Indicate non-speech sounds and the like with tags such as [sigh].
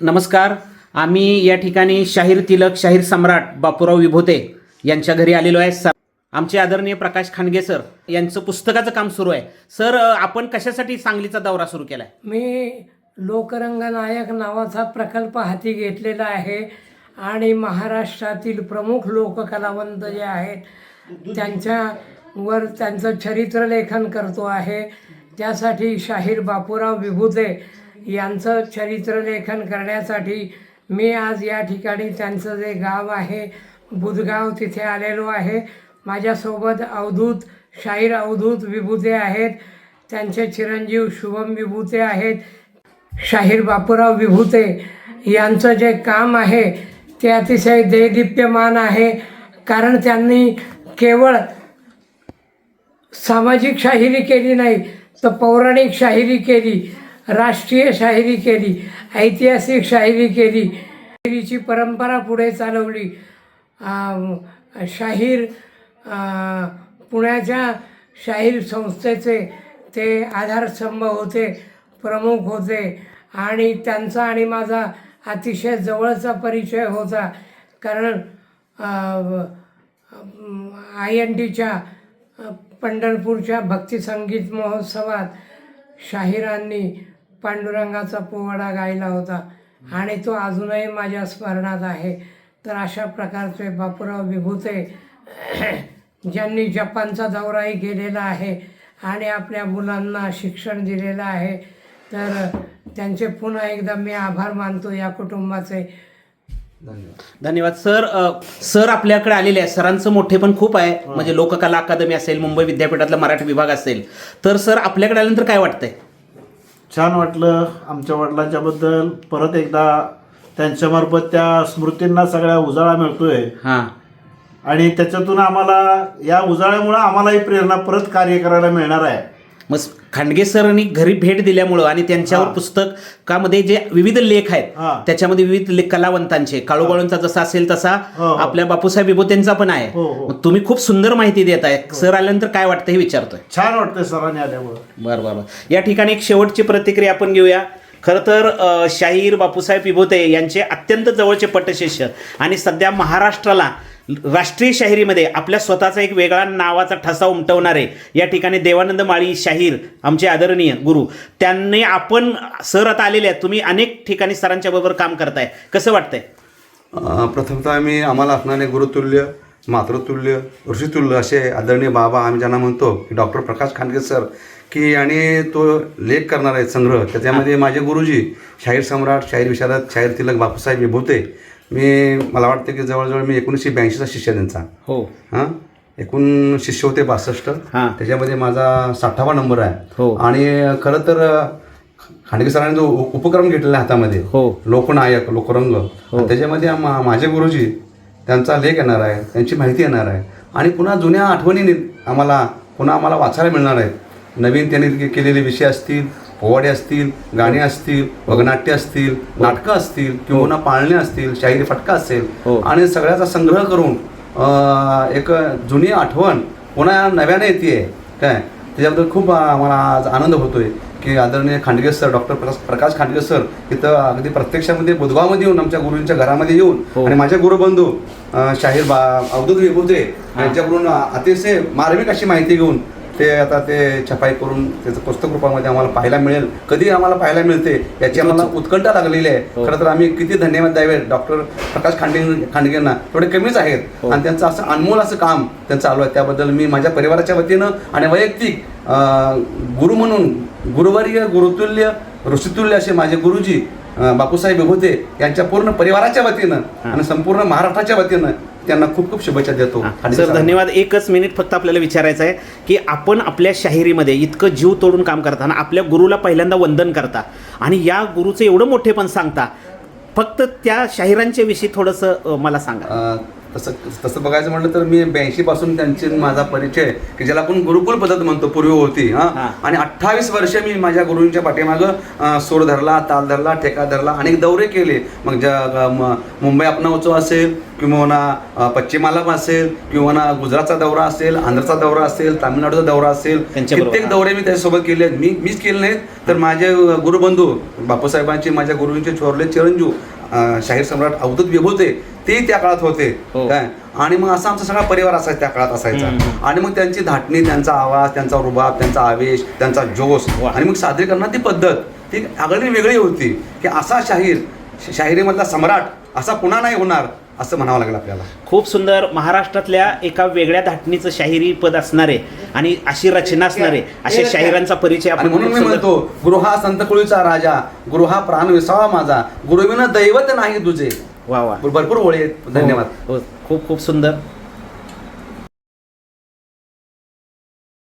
नमस्कार. आम्ही या ठिकाणी शाहीर तिलक शाहीर सम्राट बापूराव विभोते यांच्या घरी आलेलो आहे. सर आमचे आदरणीय प्रकाश खांडगे सर यांचं पुस्तकाचं काम सुरू आहे. सर आपण कशासाठी सांगलीचा दौरा सुरू केला आहे मी लोकरंगनायक नावाचा प्रकल्प हाती घेतलेला आहे आणि महाराष्ट्रातील प्रमुख लोककलावंत जे आहेत त्यांच्यावर त्यांचं चरित्रलेखन करतो आहे. त्यासाठी शाहीर बापूराव विभूते यांचं चरित्रलेखन करण्यासाठी मी आज या ठिकाणी त्यांचं जे गाव आहे बुधगाव तिथे आलेलो आहे. माझ्यासोबत अवधूत शाहीर अवधूत विभूते आहेत. त्यांचे चिरंजीव शुभम विभूते आहेत. शाहीर बापूराव विभूते यांचं जे काम आहे ते अतिशय देदीप्यमान आहे. कारण त्यांनी केवळ सामाजिक शाहिरी केली नाही तर पौराणिक शाहिरी केली. राष्ट्रीय शाहिरी केली ऐतिहासिक शाहिरी केली. शाहिरीची परंपरा पुढे चालवली. शाहीर पुण्याच्या शाहीर संस्थेचे ते आधारस्तंभ होते प्रमुख होते. आणि त्यांचा आणि माझा अतिशय जवळचा परिचय होता. कारण आय एन टीच्या पंढरपूरच्या भक्तिसंगीत महोत्सवात शाहिरांनी पांडुरंगाचा पोवाडा गायला होता. आणि तो अजूनही माझ्या स्मरणात आहे. तर अशा प्रकारचे बापूराव विभूते [clears throat] ज्यांनी जपानचा दौराही केलेला आहे आणि आपल्या मुलांना शिक्षण दिलेलं आहे तर त्यांचे पुन्हा एकदा मी आभार मानतो या कुटुंबाचे. धन्यवाद. सर सर आपल्याकडे आलेले आहे सरांचं मोठे पण खूप आहे. म्हणजे लोककला अकादमी असेल मुंबई विद्यापीठातला मराठी विभाग असेल. तर सर आपल्याकडे आल्यानंतर काय वाटतंय? छान वाटलं आमच्या वडिलांच्याबद्दल. परत एकदा त्यांच्यामार्फत त्या स्मृतींना सगळ्या उजाळा मिळतोय. हां. आणि त्याच्यातून आम्हाला या उजाळ्यामुळं आम्हालाही प्रेरणा परत कार्य करायला मिळणार आहे. मग खांडगे सरांनी घरी भेट दिल्यामुळं आणि त्यांच्यावर. पुस्तकामध्ये जे विविध लेख आहेत. त्याच्यामध्ये विविध कलावंतांचे काळूबाळूंचा जसा असेल तसा हो, हो. आपल्या बापूसाहेब विभूतेंचा पण आहे हो. मग तुम्ही खूप सुंदर माहिती देत आहे सर आल्यानंतर काय वाटतं हे विचारतोय छान वाटतंय सरांनी आल्यामुळं बरं बरं या ठिकाणी एक शेवटची प्रतिक्रिया आपण घेऊया खरं तर शाहीर बापूसाहेब विभूते यांचे अत्यंत जवळचे पटशिष्य आणि सध्या महाराष्ट्राला राष्ट्रीय शाहिरीमध्ये आपल्या स्वतःचा एक वेगळा नावाचा ठसा उमटवणारे या ठिकाणी देवानंद माळी शाहीर आमचे आदरणीय गुरु. त्यांनी आपण सर आता आलेले आहेत. तुम्ही अनेक ठिकाणी सरांच्या बरोबर काम करताय. कसं वाटतंय? प्रथमतः आम्ही आम्हाला असणारे गुरुतुल्य मातृतुल्य ऋषितुल्य असे आदरणीय बाबा आम्ही ज्यांना म्हणतो की डॉक्टर प्रकाश खांडगे सर की आणि तो लेख करणार आहे संग्रह. त्याच्यामध्ये माझे गुरुजी शाहीर सम्राट शाहीर विशारद शाहीर तिलक बापूसाहेब विभूते मी मला वाटतं की जवळजवळ मी एकोणीसशे ब्याऐंशीचा शिष्य त्यांचा. हो. हां? एकूण शिष्य होते बासष्ट. हां. त्याच्यामध्ये माझा साठावा नंबर आहे. हो. आणि खरं तर खांडगे सरांनी जो उपक्रम घेतलेला आहे हातामध्ये हो. लोकनायक लोकरंग आणि त्याच्यामध्ये आम- माझे गुरुजी त्यांचा लेख येणार आहे त्यांची माहिती येणार आहे. आणि पुन्हा जुन्या आठवणी नि- आम्हाला पुन्हा आम्हाला वाचायला मिळणार आहेत नवीन त्यांनी के- केलेले विषय असतील पोवाडे असतील गाणी असतील वगनाट्य असतील नाटकं असतील किंवा पुन्हा पाळणे असतील शाहिरी फटका असेल हो. आणि सगळ्याचा संग्रह करून एक जुनी आठवण पुन्हा नव्याने येते काय त्याच्याबद्दल खूप आम्हाला आज आनंद होतोय की आदरणीय Khandge sir doctor Prakash Prakash Khandge sir इथं अगदी प्रत्यक्षामध्ये बुधगावमध्ये येऊन आमच्या गुरूंच्या घरामध्ये येऊन हो. आणि माझे गुरुबंधू शाहीर बा अवधूत विभूते यांच्याकडून अतिशय मार्मिक अशी माहिती घेऊन ते आता ते छपाई करून त्याचं पुस्तक रूपामध्ये आम्हाला पाहायला मिळेल. कधी आम्हाला पाहायला मिळते याची आम्हाला उत्कंठा लागलेली आहे. हो. खरं तर आम्ही किती धन्यवाद द्यावे डॉक्टर प्रकाश खांडे खांडगेंना. थोडे कमीच आहेत. हो. आणि त्यांचं असं अनमोल असं काम त्यांचं चालू आहे. त्याबद्दल मी माझ्या परिवाराच्या वतीनं आणि वैयक्तिक गुरु म्हणून गुरुवर्य गुरुतुल्य ऋषितुल्य असे माझे गुरुजी बापूसाहेब विभूते यांच्या पूर्ण परिवाराच्या वतीनं आणि संपूर्ण महाराष्ट्राच्या वतीनं त्यांना खूप खूप शुभेच्छा देतो. सर. धन्यवाद. एकच मिनिट फक्त आपल्याला विचारायचं आहे की आपण आपल्या शाहिरीमध्ये इतकं जीव तोडून काम करताना आपल्या गुरुला पहिल्यांदा वंदन करता आणि या गुरुचं एवढं मोठेपण सांगता फक्त त्या शाहिरांच्या विषयी थोडंसं मला सांगा. तसं तसं बघायचं म्हटलं तर मी ब्याऐंशी पासून त्यांची माझा परिचय की ज्याला आपण गुरुकुल पद्धत म्हणतो पूर्वी होती हा. आणि अठ्ठावीस वर्ष मी माझ्या गुरुंच्या पाठीमागं सूर धरला ताल धरला ठेका धरला अनेक दौरे केले मग ज्या मुंबई अपना उत्सव असेल किंवा पश्चिमाला असेल किंवा ना गुजरातचा दौरा असेल आंध्रचा दौरा असेल तामिळनाडूचा दौरा असेल कित्येक. दौरे मी त्याच्यासोबत केले आहेत मी मीच केले नाहीत तर माझे गुरुबंधू बापूसाहेबांचे माझ्या गुरुंचे चोरले चिरंजीव शाहीर सम्राट अवधूत विभूते ते त्या काळात होते हो. काय आणि मग असा आमचा सगळा परिवार असायचा त्या काळात असायचा. आणि मग त्यांची धाटणी त्यांचा आवाज त्यांचा रुबाब त्यांचा आवेश त्यांचा जोश. आणि मग सादरीकरणात ती पद्धत ती आगळी वेगळी होती की असा शाहीर शाहिरीमधला सम्राट असा पुन्हा नाही होणार असं म्हणावं लागेल आपल्याला खूप सुंदर महाराष्ट्रातल्या एका वेगळ्या धाटणीचं शाहिरी पद असणारे आणि अशी रचना असणारे अशा शाहिरांचा परिचय आणि आपण म्हणून मी म्हणतो गुरु हा संतकुळीचा राजा गुरु हा प्राण विसावा माझा गुरुविना दैवत नाही तुझे वा वा. भरपूर ओळी आहेत. धन्यवाद. हो, खूप खूप सुंदर.